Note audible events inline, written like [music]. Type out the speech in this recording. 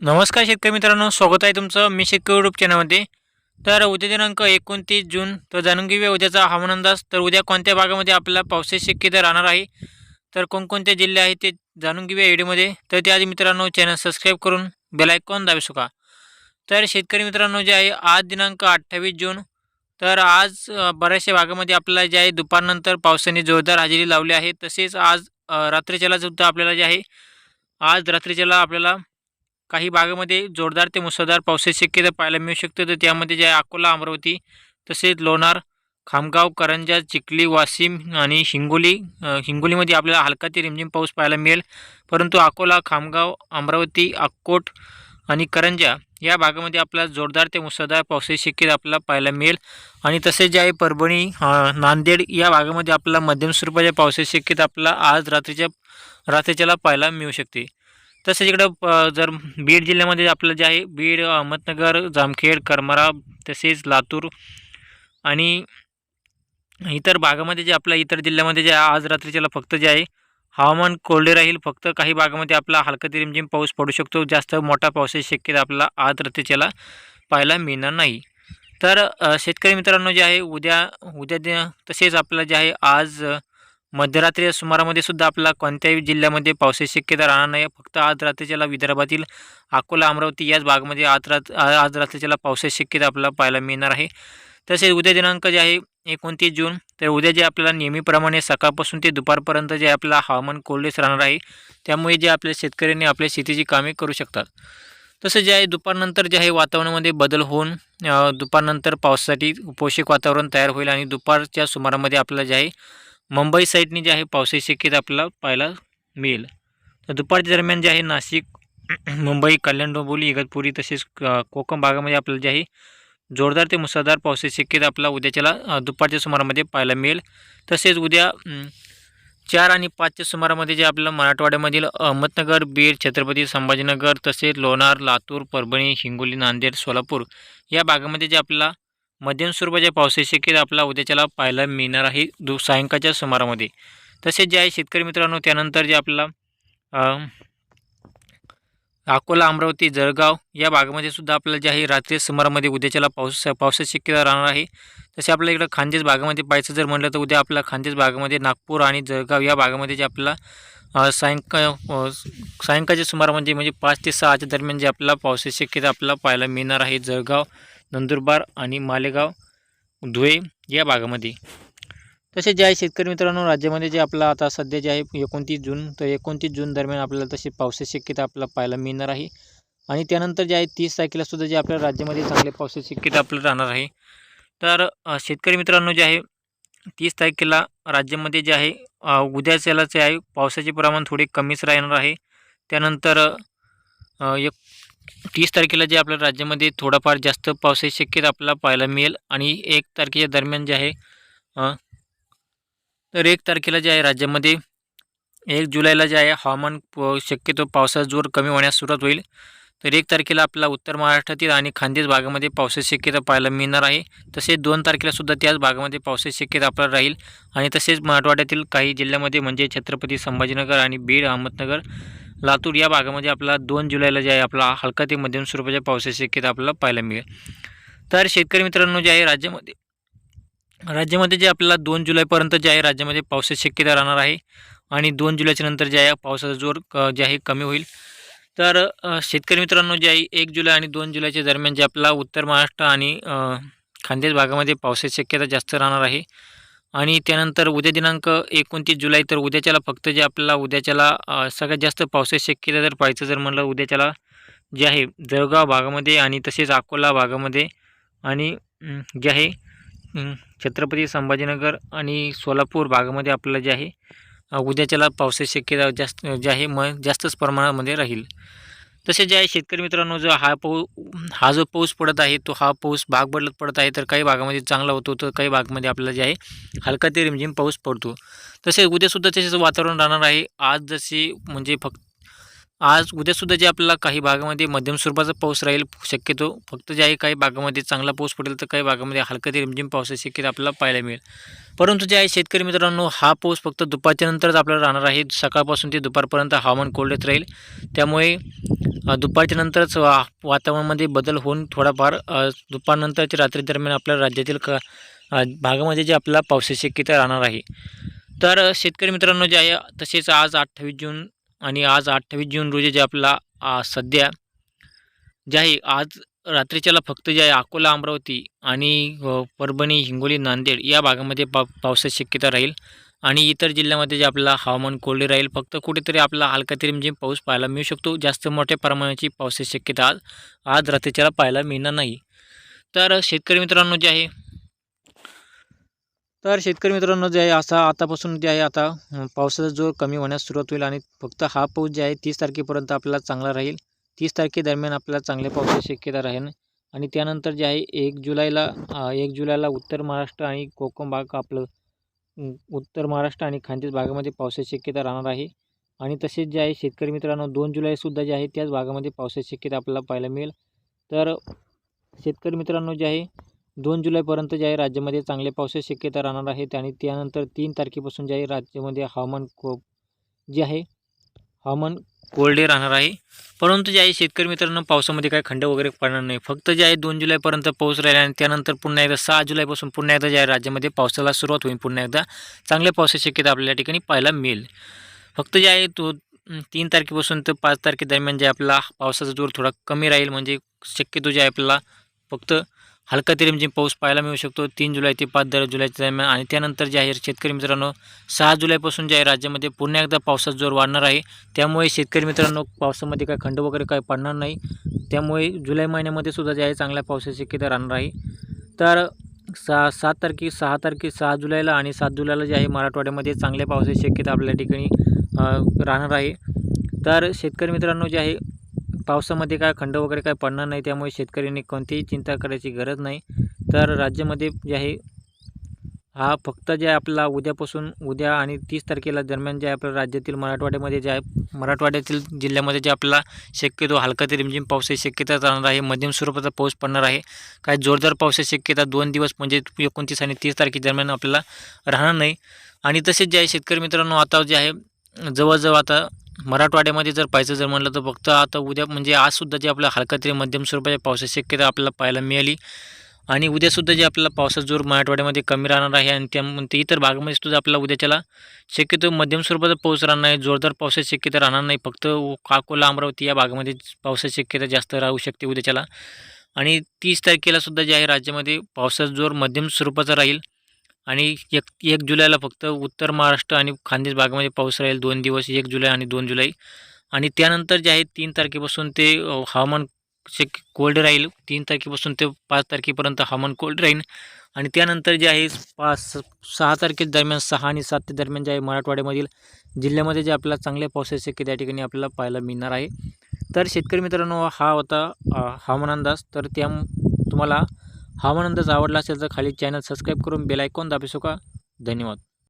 नमस्कार शेतकरी मित्रांनो स्वागत आहे तुमचं मी शेतकरी युट्यूब चॅनलमध्ये तर उद्या दिनांक एकोणतीस जून तर जाणून घेऊया उद्याचा हवामान अंदाज. तर उद्या कोणत्या भागामध्ये आपल्याला पावसाची शक्यता राहणार आहे? तर कोणकोणते जिल्हे आहेत ते जाणून घेऊया व्हिडिओमध्ये तर त्याआधी मित्रांनो चॅनल सबस्क्राईब करून बेलायकॉन दाबू शका तर शेतकरी मित्रांनो जे आहे आज दिनांक अठ्ठावीस जून तर आज बऱ्याचशा भागामध्ये आपल्याला जे आहे दुपारनंतर पावसाने जोरदार हजेरी लावली आहे. तसेच आज रात्रीच्याला सुद्धा आपल्याला जे आहे आज रात्रीच्याला आपल्याला काही भागामध्ये जोरदार ते मुसळधार पावसाची शक्यता पाहायला मिळू शकते. तर त्यामध्ये जे आहे अकोला अमरावती तसेच लोणार खामगाव करंजा चिखली वाशिम आणि हिंगोली हिंगोलीमध्ये आपल्याला हलका ते रिमझिम पाऊस पाहायला मिळेल. परंतु अकोला खामगाव अमरावती अक्कोट आणि करंजा या भागामध्ये आपल्याला जोरदार ते मुसळधार पावसाची शक्यता आपल्याला पाहायला मिळेल. आणि तसेच जे आहे परभणी नांदेड या भागामध्ये आपल्याला मध्यम स्वरूपाच्या पावसाची शक्यता आपल्याला आज रात्रीच्या रात्रीच्याला पाहायला मिळू शकते. तसेच इकडं जर बीड जिल्ह्यामध्ये आपलं जे आहे बीड अहमदनगर जामखेड करमारा तसेच लातूर आणि इतर भागामध्ये जे आपल्या इतर जिल्ह्यामध्ये जे आज रात्रीच्याला फक्त जे आहे हवामान कोरडे राहील. फक्त काही भागामध्ये आपला हलका ते रिमझिम पाऊस पडू शकतो. जास्त मोठा पावसाची शक्यता आपल्याला आज रात्रीच्याला पाहायला मिळणार नाही. तर शेतकरी मित्रांनो जे आहे उद्या उद्या दि- तसेच आपलं जे आहे आज मध्यरात्री सुमारामध्ये सुद्धा आपला कोणत्याही जिल्ह्यामध्ये पावसाची शक्यता राहणार नाही. फक्त आज रात्रीच्याला विदर्भातील अकोला अमरावती याच भागामध्ये आज रात आज रात्रीच्याला पावसाची शक्यता आपल्याला पाहायला मिळणार आहे. तसेच उद्या दिनांक जे आहे एकोणतीस जून तर उद्या जे आपल्याला नेहमीप्रमाणे सकाळपासून ते दुपारपर्यंत जे आपला हवामान कोरडेच राहणार आहे त्यामुळे जे आपल्या शेतकऱ्यांनी आपल्या शेतीची कामे करू शकतात. तसं जे आहे दुपारनंतर जे आहे वातावरणामध्ये बदल होऊन दुपारनंतर पावसासाठी पोषक वातावरण तयार होईल आणि दुपारच्या सुमारामध्ये आपल्याला जे आहे मुंबई साईडनी जे आहे पावसाची शक्यता आपल्याला पाहायला मिळेल. तर दुपारच्या दरम्यान जे आहे नाशिक [clears throat] मुंबई कल्याण डोंबिवली इगतपुरी तसेच कोकण भागामध्ये आपल्याला जे आहे जोरदार ते मुसळधार पावसाची शक्यता आपल्याला उद्याच्याला दुपारच्या सुमारामध्ये पाहायला मिळेल. तसेच उद्या चार आणि पाचच्या सुमारामध्ये जे आपल्याला मराठवाड्यामधील अहमदनगर बीड छत्रपती संभाजीनगर तसेच लोणार लातूर परभणी हिंगोली नांदेड सोलापूर या भागामध्ये जे आपल्याला मध्यम स्वरूपाच्या पावसाची शक्यता आपला उद्याच्याला पाहायला मिळणार आहे दु सायंकाळच्या सुमारामध्ये. तसेच जे आहे शेतकरी मित्रांनो त्यानंतर जे आपला अकोला अमरावती जळगाव या भागामध्ये सुद्धा आपल्याला जे आहे रात्री सुमारामध्ये उद्याच्याला पाऊस पावसाची शक्यता राहणार आहे. तसे आपल्या इकडं खानदेश भागामध्ये पाहायचं जर म्हटलं तर उद्या आपल्या खानदेश भागामध्ये नागपूर आणि जळगाव या भागामध्ये जे आपल्याला सायंकाळ सायंकाळच्या सुमारामध्ये म्हणजे पाच ते सहाच्या दरम्यान जे आपल्याला पावसाची शक्यता आपल्याला पाहायला मिळणार आहे जळगाव नंदुरबार आणि मालेगाव धुळे या भागामध्ये. तसे जे आहे शेतकरी मित्रांनो राज्यामध्ये जे आपलं आता सध्या जे आहे एकोणतीस जून तर एकोणतीस जून दरम्यान आपल्याला तशी पावसाची शक्यता आपल्याला पाहायला मिळणार आहे. आणि त्यानंतर जे आहे तीस तारखेला सुद्धा जे आपल्या राज्यामध्ये चांगले पावसाची शक्यता आपल्याला राहणार आहे. तर शेतकरी मित्रांनो जे आहे तीस तारखेला राज्यामध्ये जे आहे उद्याच्याला जे आहे पावसाचे प्रमाण थोडे कमीच राहणार आहे. त्यानंतर एक तीस तारखेला जे आपल्या राज्यामध्ये थोडाफार जास्त पावसाची शक्यता आपल्याला पाहायला मिळेल आणि एक तारखेच्या दरम्यान जे आहे तर एक तारखेला जे आहे राज्यामध्ये एक जुलैला जे आहे हवामान प- शक्यतो पावसाचा जोर कमी होण्यास सुरुवात होईल. तर एक तारखेला आपल्याला उत्तर महाराष्ट्रातील आणि खानदेश भागामध्ये पावसाची शक्यता पाहायला मिळणार आहे. तसेच दोन तारखेलासुद्धा त्याच भागामध्ये पावसाची शक्यता आपल्याला राहील. आणि तसेच मराठवाड्यातील काही जिल्ह्यामध्ये म्हणजे छत्रपती संभाजीनगर आणि बीड अहमदनगर लातूर या भागामध्ये आपला दोन जुलैला जे आहे आपला हलका ते मध्यम स्वरूपाच्या पावसाची शक्यता आपल्याला पाहायला मिळेल. तर शेतकरी मित्रांनो जे आहे राज्यामध्ये राज्यामध्ये जे आपल्याला दोन जुलैपर्यंत जे आहे राज्यामध्ये पावसाची शक्यता राहणार आहे आणि दोन जुलैच्या नंतर जे आहे पावसाचा जोर जे आहे कमी होईल. तर शेतकरी मित्रांनो जे आहे एक जुलै आणि दोन जुलैच्या दरम्यान जे आपला उत्तर महाराष्ट्र आणि खानदेश भागामध्ये पावसाची शक्यता जास्त राहणार आहे. आणि त्यानंतर उद्या दिनांक एकोणतीस जुलै तर उद्याच्याला फक्त जे आपल्याला उद्याच्याला सगळ्यात जास्त पावसाची शक्यता जर पाहायचं जर म्हणलं उद्याच्याला जे आहे जळगाव भागामध्ये आणि तसेच अकोला भागामध्ये आणि जे आहे छत्रपती संभाजीनगर आणि सोलापूर भागामध्ये आपल्याला जे आहे उद्याच्याला पावसाची शक्यता जास्त जे आहे म जास्तच प्रमाणामध्ये राहील. तसेच जे आहे शेतकरी मित्रांनो जो हा पाऊ हा जो पाऊस पडत आहे तो हा पाऊस भाग बदलत पडत आहे तर काही भागामध्ये चांगला होतो तर काही भागामध्ये आपल्याला जे आहे हलका ते रिमझिम पाऊस पडतो. तसेच उद्यासुद्धा तसेच वातावरण राहणार आहे. आज जसे म्हणजे फक्त आज उद्यासुद्धा जे आपल्याला काही भागामध्ये मध्यम स्वरूपाचा पाऊस राहील शक्यतो फक्त जे आहे काही भागामध्ये चांगला पाऊस पडेल तर काही भागामध्ये हलका ते रिमझिम पावसाची शक्यता आपल्याला पाहायला मिळेल. परंतु जे आहे शेतकरी मित्रांनो हा पाऊस फक्त दुपारच्या नंतरच आपल्याला राहणार आहे. सकाळपासून ते दुपारपर्यंत हवामान कोरडेच राहील. त्यामुळे दुपारच्या नंतरच वा वातावरणामध्ये बदल होऊन थोडाफार दुपारनंतरच्या रात्री दरम्यान आपल्या राज्यातील क भागामध्ये जे आपल्याला पावसाची शक्यता राहणार आहे. तर शेतकरी मित्रांनो जे आहे तसेच आज अठ्ठावीस जून आणि आज अठ्ठावीस जून रोजी जे आपला सध्या जे आहे आज रात्रीच्याला फक्त जे आहे अकोला अमरावती आणि परभणी हिंगोली नांदेड या भागामध्ये पा पावसाची शक्यता राहील. आणि इतर जिल्ह्यामध्ये जे आपला हवामान कोरडे राहील फक्त कुठेतरी आपला हलका तरी म्हणजे पाऊस पाहायला मिळू शकतो. जास्त मोठ्या प्रमाणाची पावसाची शक्यता आज आज रात्रीच्याला पाहायला मिळणार नाही. तर शेतकरी मित्रांनो जे आहे तर शेतकरी मित्रांनो जे आहे असा आतापासून जे आहे आता पावसाचा जोर कमी होण्यास सुरुवात होईल आणि फक्त हा पाऊस जे आहे तीस तारखेपर्यंत आपल्याला चांगला राहील. तीस तारखेदरम्यान आपल्याला चांगल्या पावसाची शक्यता राहील. आणि त्यानंतर जे आहे एक जुलैला एक जुलैला उत्तर महाराष्ट्र आणि कोकण भाग आपलं उत्तर महाराष्ट्र आणि खानदेश भागामध्ये पावसाची शक्यता राहणार आहे. आणि तसेच जे आहे शेतकरी मित्रांनो दोन जुलैसुद्धा जे आहे त्याच भागामध्ये पावसाची शक्यता आपल्याला पाहायला मिळेल. तर शेतकरी मित्रांनो जे आहे दोन जुलैपर्यंत जे आहे राज्यामध्ये चांगल्या पावसाची शक्यता राहणार आहे. आणि त्यानंतर तीन तारखेपासून जे आहे राज्यामध्ये हवामान को जे आहे हवामान कोरडे राहणार आहे. परंतु जे आहे शेतकरी मित्रांनो पावसामध्ये काही खंड वगैरे पडणार नाही. फक्त जे आहे दोन जुलैपर्यंत पाऊस राहील आणि त्यानंतर पुन्हा एकदा सहा जुलैपासून पुन्हा एकदा जे आहे राज्यामध्ये पावसाला सुरुवात होईल. पुन्हा एकदा चांगल्या पावसाची शक्यता आपल्या ठिकाणी पाहायला मिळेल. फक्त जे आहे तो तीन तारखेपासून तर पाच तारखेदरम्यान जे आपला पावसाचा जोर थोडा कमी राहील. म्हणजे शक्यतो जे आहे आपल्याला फक्त हलका तरी म्हणजे पाऊस पाहायला मिळू शकतो. तीन जुलै ते पाच दर जुलैच्या दरम्यान आणि त्यानंतर जे आहे शेतकरी मित्रांनो सहा जुलैपासून जे आहे राज्यामध्ये पुन्हा एकदा पावसाचा जोर वाढणार आहे. त्यामुळे शेतकरी मित्रांनो पावसामध्ये काय खंड वगैरे काय पडणार नाही. त्यामुळे जुलै महिन्यामध्ये सुद्धा जे आहे चांगल्या पावसाची शक्यता राहणार आहे. तर सहा सात तारखे सहा तारखे सहा जुलैला आणि सात जुलैला जे आहे मराठवाड्यामध्ये चांगल्या पावसाची शक्यता आपल्या ठिकाणी राहणार आहे. तर शेतकरी मित्रांनो जे आहे पावसामध्ये काय खंड वगैरे काय पडणार नाही त्यामुळे शेतकऱ्यांनी कोणतीही चिंता करायची गरज नाही. तर राज्यामध्ये जे आहे हा फक्त जे आपला उद्यापासून उद्या आणि तीस तारखेला दरम्यान जे आहे आपल्या राज्यातील मराठवाड्यामध्ये जे आहे मराठवाड्यातील जिल्ह्यामध्ये जे आपला शक्यतो हलका ते रिमझिम पावसाची शक्यता राहणार आहे मध्यम स्वरूपाचा पाऊस पडणार आहे. काय जोरदार पावसाची शक्यता दोन दिवस म्हणजे एकोणतीस आणि तीस तारखेदरम्यान आपल्याला राहणार नाही. आणि तसेच जे आहे शेतकरी मित्रांनो आता जे आहे जवळजवळ आता मराठवाड्यामध्ये जर पाहायचं जर म्हटलं तर फक्त आता उद्या म्हणजे आजसुद्धा जे आपल्या हलका तरी मध्यम स्वरूपाच्या पावसाची शक्यता आपल्याला पाहायला मिळाली. आणि उद्यासुद्धा जे आपल्याला पावसाचा जोर मराठवाड्यामध्ये कमी राहणार आहे आणि त्यामध्ये इतर भागामध्ये सुद्धा आपल्याला उद्याच्याला शक्यतो मध्यम स्वरूपाचा पाऊस राहणार नाही जोरदार पावसाची शक्यता राहणार नाही. फक्त अकोला अमरावती या भागामध्ये पावसाची शक्यता जास्त राहू शकते उद्याच्याला. आणि तीस तारखेलासुद्धा जे आहे राज्यामध्ये पावसाचा जोर मध्यम स्वरूपाचा राहील. आणि एक एक जुलैला फक्त उत्तर महाराष्ट्र आणि खानदेश भागामध्ये पाऊस राहील दोन दिवस एक जुलै आणि दोन जुलै. आणि त्यानंतर जे आहे तीन तारखेपासून ते हवामान शक कोल्ड राहील. तीन तारखेपासून ते पाच तारखेपर्यंत हवामान कोल्ड राहील. आणि त्यानंतर जे आहे पाच सहा तारखे दरम्यान सहा आणि सात ते दरम्यान जे आहे मराठवाड्यामधील जिल्ह्यामध्ये जे आपल्याला चांगल्या पावसाची शक्य त्या ठिकाणी आपल्याला पाहायला मिळणार आहे. तर शेतकरी मित्रांनो हा होता हवामान अंदाज. तर त्या तुम्हाला हवामान अंदाज आवडला असेल तर खाली चॅनल सबस्क्राईब करून बेल आयकॉन दाबू शका धन्यवाद.